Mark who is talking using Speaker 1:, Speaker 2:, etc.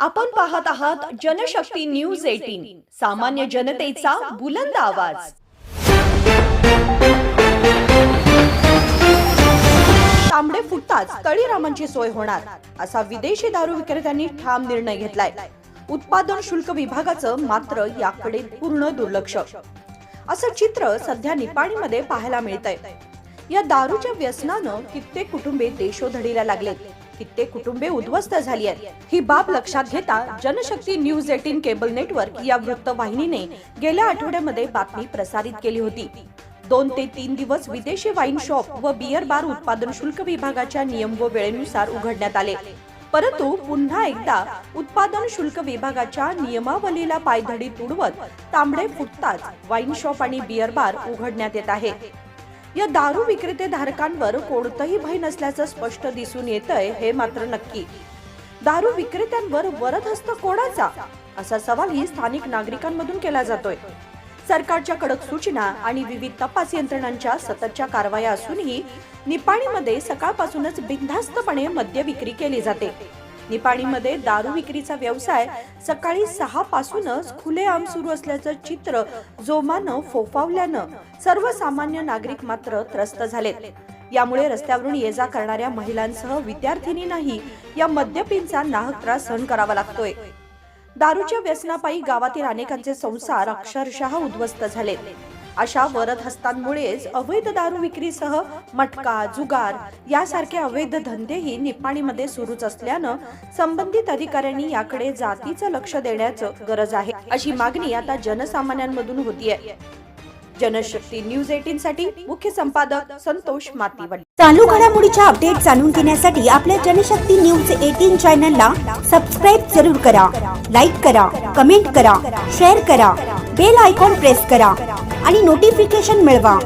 Speaker 1: आपण पाहत आहात जनशक्ती न्यूज एटीन सामान्य जनतेचा बुलंद आवाज. तांबडे फुटताच तळीरामांची सोय होणार असा विदेशी दारू विक्रेत्यांनी ठाम निर्णय घेतलाय. उत्पादन शुल्क विभागाचं मात्र याकडे पूर्ण दुर्लक्ष. असं चित्र सध्या निपाणीमध्ये पाहायला मिळतंय. या दारूच्या व्यसनानं कित्येक कुटुंबे देशोधडीला लागलेत. कित्येक कुटुंबे उद्ध्वस्त झाली आहेत. ही बाब लक्षात घेता Janshakti news eighteen cable network या वृत्तवाहिनीने गेल्या आठवड्यामध्ये बातमी प्रसारित केली होती. दोन ते तीन दिवस विदेशी वाईन शॉप व बियर बार उत्पादन शुल्क विभागाच्या नियम व वेळेनुसार उघडण्यात आले. परंतु पुन्हा एकदा उत्पादन शुल्क विभागाच्या नियमावलीला पायधडी तुडवत तांबडे फुटताच वाईन शॉप आणि बियर बार उघडण्यात येत आहे. या दारू विक्रेते धारकांवर कोणतंही भय नसल्याचं स्पष्ट दिसून येतंय हे मात्र नक्की. दारू विक्रेत्यांवर वरदहस्त कोणाचा? असा सवालही स्थानिक नागरिकांमधून केला जातोय. सरकारच्या कडक सूचना आणि विविध तपास यंत्रणांच्या सततच्या कारवाया असूनही निपाणीमध्ये सकाळपासूनच बिनधास्तपणे मद्य विक्री केली जाते. निपाणीमध्ये दारू विक्रीचा व्यवसाय सकाळी सहा पासूनच खुलेआम सुरू असल्याचं चित्र जोमानं फोफावल्यानं सर्वसामान्य नागरिक मात्र त्रस्त झालेत. यामुळे रस्त्यावरून ये जा करणाऱ्या महिलांसह विद्यार्थिनींनाही या मद्यपींचा नाहक त्रास सहन करावा लागतोय. दारूच्या व्यसनापायी गावातील अनेकांचे संसार अक्षरशः उद्ध्वस्त झालेत. अशा वरद हस्तांमुळेच अवैध दारू विक्रीसह मटका जुगार यासारखे अवैध धंदेही निपाणीमध्ये सुरूच असल्यानं संबंधित अधिकाऱ्यांनी याकडे जातीचं लक्ष देण्याचं गरज आहे. अशी मागणी आता जनसामान्यांमधून होतीये. जनशक्ती न्यूज एटीन साठी मुख्य संपादक संतोष मातीवड.
Speaker 2: चालू घडामोडीच्या अपडेट जाणून घेण्यासाठी आपल्या जनशक्ती न्यूज एटीन चॅनल ला सबस्क्राईब जरूर करा. लाईक करा कमेंट करा शेअर करा. बेल आयकॉन प्रेस करा आणि नोटिफिकेशन मिळवा.